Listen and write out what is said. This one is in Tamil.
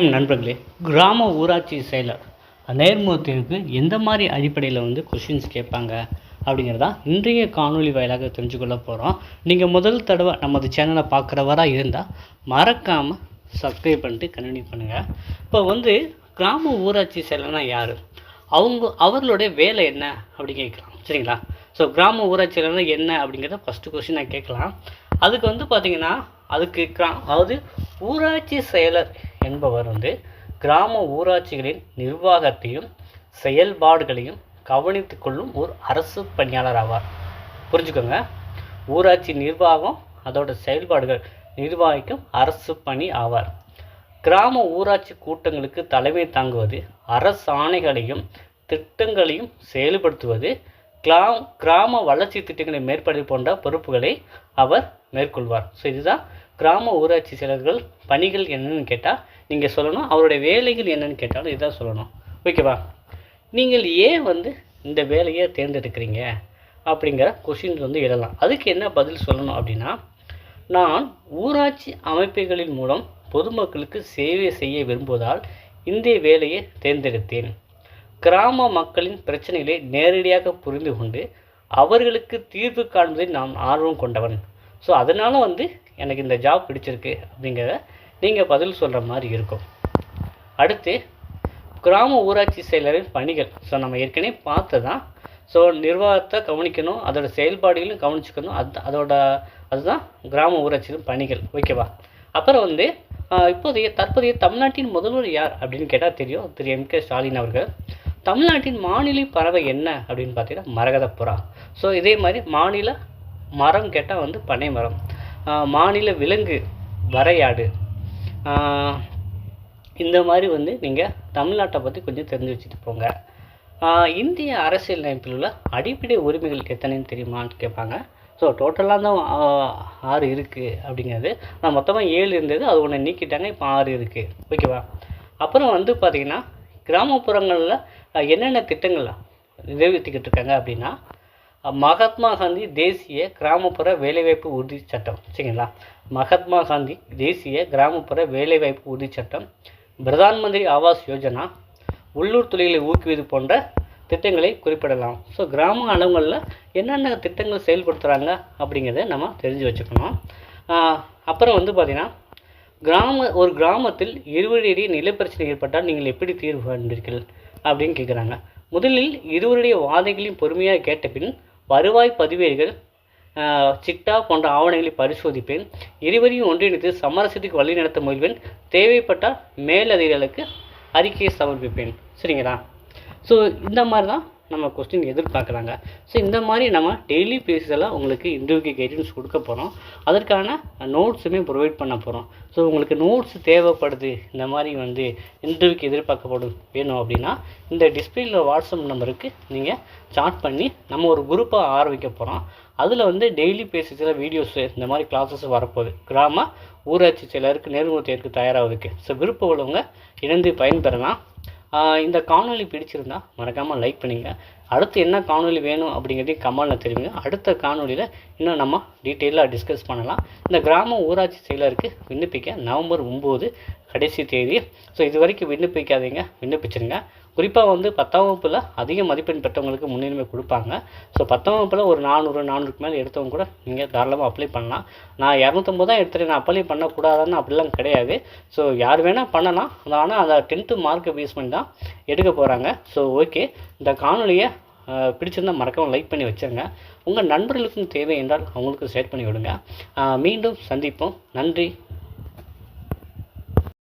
வணக்கம் நண்பர்களே. கிராம ஊராட்சி செயலர் நேர்முகத்திற்கு எந்த மாதிரி அடிப்படையில் வந்து கொஷின்ஸ் கேட்பாங்க அப்படிங்கிறதா இன்றைய காணொளி வாயிலாக தெரிஞ்சுக்கொள்ள போகிறோம் நீங்கள் முதல் தடவை நமது சேனலை பார்க்குறவராக இருந்தால் மறக்காமல் சப்ஸ்கிரைப் பண்ணிட்டு கண்டினியூ பண்ணுங்கள் இப்போ வந்து கிராம ஊராட்சி செயலர்னா யார்? அவங்க அவர்களுடைய வேலை என்ன அப்படி கேட்கலாம். சரிங்களா? ஸோ கிராம ஊராட்சி செயலர்னா என்ன அப்படிங்கிறத ஃபஸ்ட்டு கொஷின் நான் கேட்கலாம். அதுக்கு வந்து பார்த்திங்கன்னா அதுக்கு கிரா அதாவது ஊராட்சி செயலர் என்பவர் வந்து கிராம ஊராட்சிகளின் நிர்வாகத்தையும் செயல்பாடுகளையும் கவனித்து கொள்ளும் ஒரு அரசு பணியாளர் ஆவார். புரிஞ்சுக்கோங்க. ஊராட்சி நிர்வாகம் அதோட செயல்பாடுகள் நிர்வாகிக்கும் அரசு பணி ஆவார். கிராம ஊராட்சி கூட்டங்களுக்கு தலைமை தாங்குவது அரசாணைகளையும் திட்டங்களையும் செயல்படுத்துவது கிராம கிராம வளர்ச்சி திட்டங்களை மேற்படுத்தி போன்ற பொறுப்புகளை அவர் மேற்கொள்வார். ஸோ இதுதான் கிராம ஊராட்சி செயலர்கள் பணிகள் என்னன்னு கேட்டால் நீங்கள் சொல்லணும். அவருடைய வேலைகள் என்னன்னு கேட்டாலும் இதான் சொல்லணும். ஓகேவா நீங்கள் ஏன் வந்து இந்த வேலையை தேர்ந்தெடுக்கிறீங்க? அப்படிங்கிற கொஷின் வந்து எழலாம் அதுக்கு என்ன பதில் சொல்லணும் அப்படின்னா நான் ஊராட்சி அமைப்புகளின் மூலம் பொதுமக்களுக்கு சேவை செய்ய விரும்புவதால் இந்த வேலையை தேர்ந்தெடுத்தேன். கிராம மக்களின் பிரச்சனைகளை நேரடியாக புரிந்து கொண்டு அவர்களுக்கு தீர்வு காண்பதில் நான் ஆர்வம் கொண்டவன். ஸோ அதனால் வந்து எனக்கு இந்த ஜாப் பிடிச்சிருக்கு அப்படிங்கிறத நீங்கள் பதில் சொல்கிற மாதிரி இருக்கும். அடுத்து கிராம ஊராட்சி செயலரின் பணிகள். ஸோ நம்ம ஏற்கனவே பார்த்ததான் ஸோ நிர்வாகத்தை கவனிக்கணும் அதோட செயல்பாடுகளையும் கவனிச்சுக்கணும். அது அதோட அதுதான் கிராம ஊராட்சியின் பணிகள். ஓகேவா அப்புறம் வந்து இப்போதைய தற்போதைய தமிழ்நாட்டின் முதல்வர் யார் அப்படின்னு கேட்டால் தெரியும். திரு. எம். கே. ஸ்டாலின் அவர்கள். தமிழ்நாட்டின் மாநில பறவை என்ன அப்படின்னு பார்த்தீங்கன்னா மரகதப்புறா. ஸோ இதே மாதிரி மாநில மரம் கேட்டால் வந்து பனை மரம் மாநில விலங்கு வரையாடு. இந்த மாதிரி வந்து நீங்கள் தமிழ்நாட்டை பற்றி கொஞ்சம் தெரிஞ்சு வச்சுட்டு போங்க. இந்திய அரசியல் அமைப்பில் உள்ள அடிப்படை உரிமைகள் எத்தனைன்னு தெரியுமான்னு கேட்பாங்க. ஸோ டோட்டலாக தான் ஆறு இருக்குது அப்படிங்கிறது. நான் மொத்தமாக ஏழு இருந்தது அது ஒன்று நீக்கிட்டாங்க இப்போ ஆறு இருக்குது ஓகேவா அப்புறம் வந்து பார்த்திங்கன்னா கிராமப்புறங்களில் என்னென்ன திட்டங்கள் நிறைவேற்றிக்கிட்டு இருக்காங்க அப்படின்னா மகாத்மா காந்தி தேசிய கிராமப்புற வேலைவாய்ப்பு உறுதி சட்டம். சரிங்களா? மகாத்மா காந்தி தேசிய கிராமப்புற வேலைவாய்ப்பு உறுதிச்சட்டம் பிரதான் மந்திரி ஆவாஸ் யோஜனா உள்ளூர் தொழிலை ஊக்குவிது போன்ற திட்டங்களை குறிப்பிடலாம். ஸோ கிராம அளவுகளில் என்னென்ன திட்டங்கள் செயல்படுத்துகிறாங்க அப்படிங்கிறத நம்ம தெரிஞ்சு வச்சுக்கணும். அப்புறம் வந்து பார்த்திங்கன்னா கிராம ஒரு கிராமத்தில் இருவரிடையே நிலப்பிரச்சனை ஏற்பட்டால் நீங்கள் எப்படி தீர்வு காண்பீர்கள் அப்படின்னு கேட்குறாங்க முதலில் இருவருடைய வாதைகளையும் பொறுமையாக கேட்ட பின் வருவாய் பதிவேடுகள் சிட்டா போன்ற ஆவணங்களை பரிசோதிப்பேன். இருவரையும் ஒன்றிணைத்து சமரசத்துக்கு வழி நடத்த முயல்வேன். தேவைப்பட்டால் மேலதிகாரிகளுக்கு அறிக்கையை சமர்ப்பிப்பேன். சரிங்களா? ஸோ இந்த மாதிரி தான் நம்ம கொஸ்டின் எதிர்பார்க்குறாங்க. ஸோ இந்த மாதிரி நம்ம டெய்லி பேஸில் உங்களுக்கு இன்டர்வியூக்கு கைடன்ஸ் கொடுக்க போகிறோம் அதற்கான நோட்ஸுமே ப்ரொவைட் பண்ண போகிறோம் ஸோ உங்களுக்கு நோட்ஸ் தேவைப்படுது இந்த மாதிரி வந்து இன்டர்வியூக்கு எதிர்பார்க்கப்படும் வேணும் அப்படின்னா இந்த டிஸ்பிளேல வாட்ஸ்அப் நம்பருக்கு நீங்கள் சாட் பண்ணி நம்ம ஒரு குரூப்பை ஆரம்பிக்க போகிறோம் அதில் வந்து டெய்லி பேசிஸில் வீடியோஸு இந்த மாதிரி கிளாஸஸ் வரப்போகுது. கிராம ஊராட்சி செயலருக்கு நேர்முக தேர்வுக்கு தயாராகுதுக்கு ஸோ விருப்பம் உள்ளவங்க இணைந்து பயன்பெறலாம். இந்த காணொலி பிடிச்சிருந்தா மறக்காமல் லைக் பண்ணுங்கள் அடுத்து என்ன காணொளி வேணும் அப்படிங்கிறதையும் கமெண்டில் தெரிவிங்க. அடுத்த காணொளியில் இன்னும் நம்ம டீட்டெயிலாக டிஸ்கஸ் பண்ணலாம். இந்த கிராம ஊராட்சி செயலருக்கு விண்ணப்பிக்க நவம்பர் ஒம்பது கடைசி தேதி. ஸோ இது வரைக்கும் விண்ணப்பிக்காதீங்க விண்ணப்பிச்சிருங்க. குறிப்பாக வந்து பத்தாம் வகுப்பில் அதிக மதிப்பெண் பெற்றவங்களுக்கு முன்னுரிமை கொடுப்பாங்க. ஸோ பத்தாம் வகுப்பில் ஒரு நானூறு நானூறுக்கு மேலே எடுத்தவங்க கூட நீங்கள் தாராளமாக அப்ளை பண்ணலாம். நான் இரநூத்தம்பது தான் எடுத்துகிறேன் நான் அப்ளை பண்ணக்கூடாதுன்னு அப்படிலாம் கிடையாது. ஸோ யார் வேணால் பண்ணலாம். ஆனால் அதை டென்த்து மார்க்கை பேஸ் பண்ணி தான் எடுக்க போகிறாங்க ஸோ ஓகே இந்த காணொலியை பிடிச்சிருந்தா மறக்காம லைக் பண்ணி வச்சுருங்க. உங்கள் நண்பர்களுக்கும் தேவை என்றால் அவங்களுக்கு ஷேர் பண்ணி விடுங்க. மீண்டும் சந்திப்போம். நன்றி.